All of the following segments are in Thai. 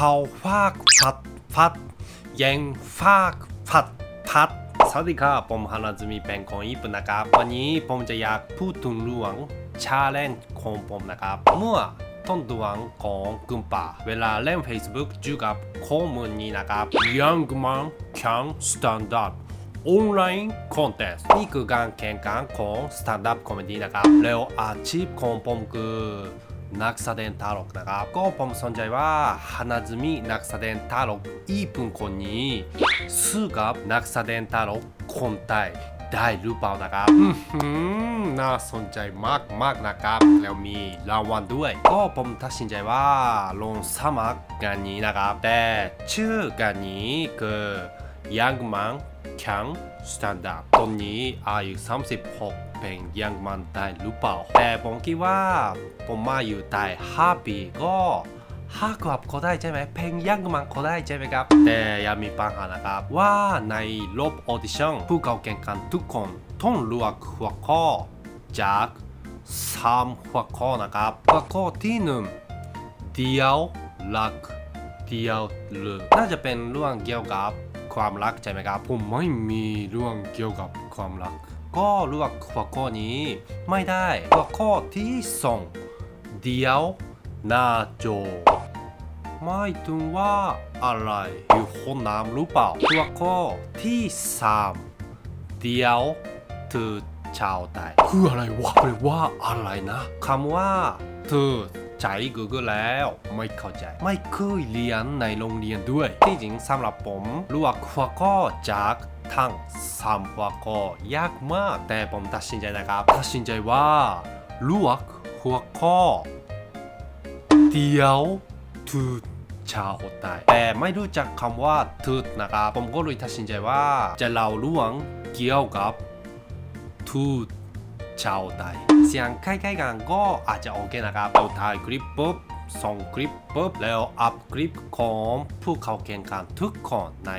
เขาฟากพัดพัดเยังฟากพัดพัดสวัสดีครับผมฮานาซึมิเป็นคนญี่ปุ่นนะครับ วันนี้ผมจะอยากพูดถึงเรื่องชาเลนจ์ของผมนะครับ เมื่อต้นดือนของกุมภาเวลาเล่น Facebook อยู่กับข้อมูลนี้นะครับ Young Man Can Stand Up ออนไลน์คอนเทสต์นี่คือการแข่งขันของสแตนด์อัพคอมเมดี้นะครับแล้วอาชีพของผมคือ นักแสดงตลกนะครับก็ผมสนใจว่าฮานาซึมินักแสดงตลกญี่ปุ่นคนนี้สู้กับนักแสดงตลกคนไทยได้หรือเปล่านะครับน่าสนใจมากมากนะครับ แล้วมีรางวัลด้วย ก็ผมตัดสินใจว่าลงสมัครงานนี้นะครับ แต่ชื่องานนี้คือ Young Man Can Stand Up ตอนนี้อายุ 36 เป็น Young Man ได้หรือเปล่า แต่ผมคิดว่า ผมมาอยู่ไทย5ปีก็ห้าขวบก็ได้ใช่ไหมเพลงยังมันก็ได้ใช่ไหมครับ แต่ยังมีปัญหานะครับ ว่าในรอบออดิชั่นผู้เข้าแข่งขันทุกคนต้องเลือกหัวข้อจาก3หัวข้อนะครับ หัวข้อที่หนึ่งเดียวรักเดียวหรือน่าจะเป็นเรื่องเกี่ยวกับ ความรักใช่ไหมครับ ผมไม่มีเรื่องเกี่ยวกับความรัก ก็เลือกหัวข้อนี้ไม่ได้หัวข้อที่สองเดียวหน้าจอหมายถึงว่าอะไรอยู่ห้องน้ำหรือเปล่าหัวข้อที่สามเดียวเธอชาวไทยคืออะไรวะแปลว่าอะไรนะคำว่าเธอ ใช้ Google แล้วไม่เข้าใจ ไม่เคยเรียนในโรงเรียนด้วย ที่จริงสำหรับผมลวกหัวข้อจากทั้งสามหัวข้อยากมาก แต่ผมตัดสินใจนะครับตัดสินใจว่าลวกหัวข้อเดียวทูชาวไทยแต่ไม่รู้จักคำว่าทูนะครับผมก็เลยตัดสินใจว่าจะเล่าเรื่องเกี่ยวกับทูชาวไทย เสียงใกล้ๆกันก็อาจจะโอเคนะครับเราถ่ายคลิปปุ๊บส่งคลิปปุ๊บแล้วอัพคลิปของผู้เข้าแข่งขันทุกคนใน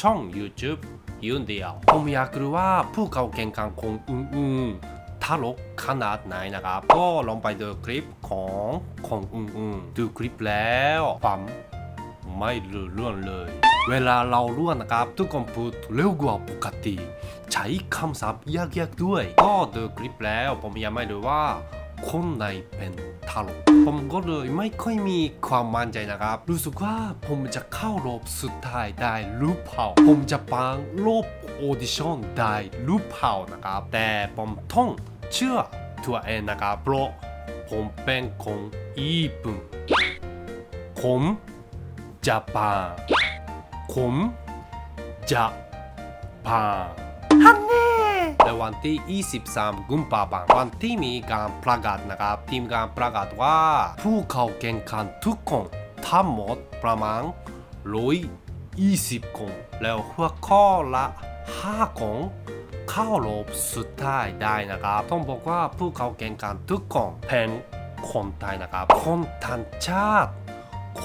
ช่อง YouTube ยืนเดียวผมอยากรู้ว่าผู้เข้าแข่งขันคนอื่นๆตลกขนาดไหนนะครับ ก็ลองไปดูคลิปของคนอื่นๆดูคลิปแล้วปั๊มไม่รู้เรื่องเลย เวลาเราล้วนนะครับ ทุกคนพูดเร็วกว่าปกติ ใช้คำศัพท์ยากๆด้วย ก็ดูคลิปแล้วผมยังไม่รู้ว่าคนไหนเป็นตลกผมก็เลยไม่ค่อยมีความมั่นใจนะครับ รู้สึกว่าผมจะเข้ารอบสุดท้ายได้หรือเปล่าผมจะปังรอบออดิชั่นได้หรือเปล่านะครับ แต่ผมต้องเชื่อตัวเองนะครับเพราะผมเป็นคนญี่ปุ่นผมจะปัง ผมจะปังในวันที่ 23 กุมภาพันธ์วันที่มีการประกาศนะครับทีมการประกาศว่าผู้เข้าแข่งขันทุกคนทั้งหมดประมาณ120คน แล้วหัวข้อละ5คนเข้ารอบสุดท้ายได้นะครับต้องบอกว่าผู้เข้าแข่งขันทุกคนเป็นคนไทยนะครับ คนต่างชาติ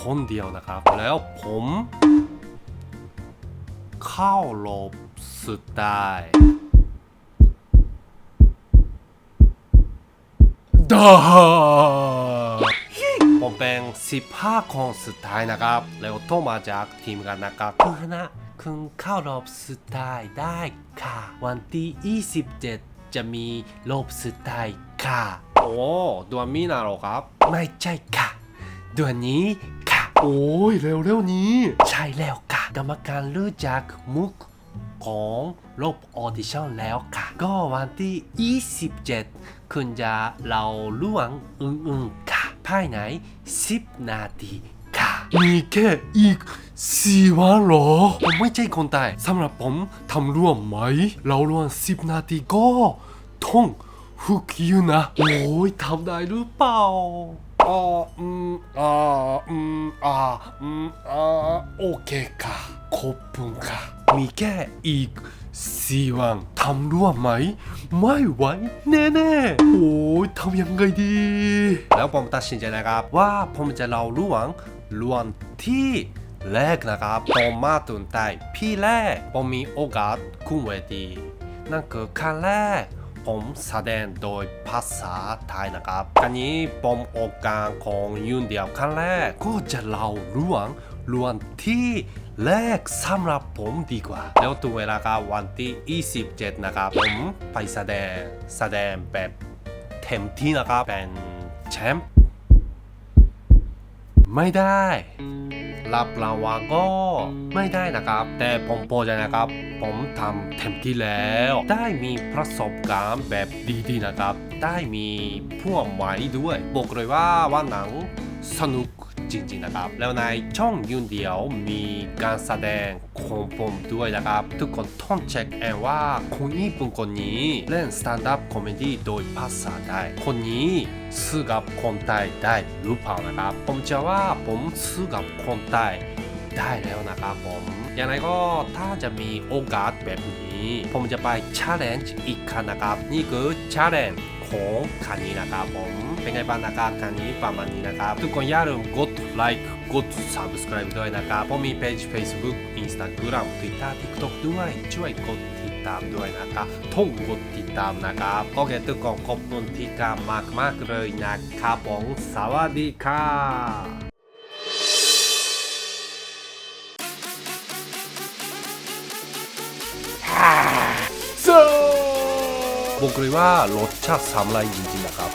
คนเดียวนะครับ แล้วผม เข้ารอบสุดท้ายดาผมเป็น15คนสุดท้ายนะครับ แล้วโทรมาจากทีมงานนะครับคุณฮนะคุณเข้ารอบสุดท้ายได้ค่ะ วันที่ 27 จะมีรอบสุดท้ายค่ะ โอ้เดือนมีนาเหรอครับ ไม่ใช่ค่ะเดือนนี้ค่ะ โอ้ยเร็วๆนี้ ใช่แล้วค่ะ กรรมการรู้จักมุกของรอบออดิชั่นแล้วค่ะ ก็วันที่ 27 คุณจะเล่าเรื่องอื่นๆค่ะ ภายใน 10 นาทีค่ะ มีแค่อีก4วันเหรอ ผมไม่ใช่คนตายสำหรับผมทำร่วมไหม เราร่วม10 นาทีก็ท่องฝึกอยู่นะ โอ้ยทำได้หรือเปล่า อ่าอืมอ่าอืมอ่าอืมอ่าโอเคค่ะขอบคุณค่ะ มีแค่อีกสี่วันทำร่วมไหม ไม่ไหวแน่ๆ โอ้ยทำยังไงดี แล้วผมตัดสินใจนะครับ ว่าผมจะเล่าเรื่องเรื่องที่แรกนะครับตอนมาตุนไตพี่แรกผมมีโอกาสขึ้นเวทีนั่นคือครั้งแรก ผมแสดงโดยภาษาไทยนะครับอันนี้ผมโอกาสของยุนเดียวครั้งแรกก็จะเล่าเรื่องรวนที่แรกสำหรับผมดีกว่า แล้วตัวเวลาก็วันที่ 27 นะครับผมไปแสดงแสดงแบบเต็มที่นะครับเป็นแชมป์ไม่ได้ รับรางวัลก็ไม่ได้นะครับ แต่ผมพอใจนะครับ ผมทำเต็มที่แล้ว ได้มีประสบการณ์แบบดีๆนะครับ ได้มีผู้หมายด้วย บอกเลยว่าว่าหนังสนุกจริงๆนะครับ แล้วในช่องยุนเดียวมีการแสดงของผมด้วยนะครับ ทุกคนต้องเช็คเองว่าคนญี่ปุ่นคนนี้เล่นสแตนด์อัพคอมเมดี้โดยภาษาไทยคนนี้สื่อกับคนไทยได้หรือเปล่านะครับ ผมเชื่อว่าผมสื่อกับคนไทย ได้แล้วนะครับผมอย่างไรก็ถ้าจะมีโอกาสแบบนี้ ผมจะไป challenge อีกครั้งนะครับ นี่คือ challenge ของคันนี้นะครับผมเป็นไงบ้างนะครับคันนี้ประมาณนี้นะครับ ทุกคนอย่าลืมกดไลค์กด subscribe ด้วยนะครับ ผมมีเพจ Facebook Instagram Twitter TikTok ด้วยช่วยกดติดตามด้วยนะครับต้องกดติดตามนะครับโอเคทุกคนขอบคุณที่ตามมากๆเลยนะครับผมสวัสดีครั บบอกเลยว่ารสชาติสามไรจริงๆนะครับ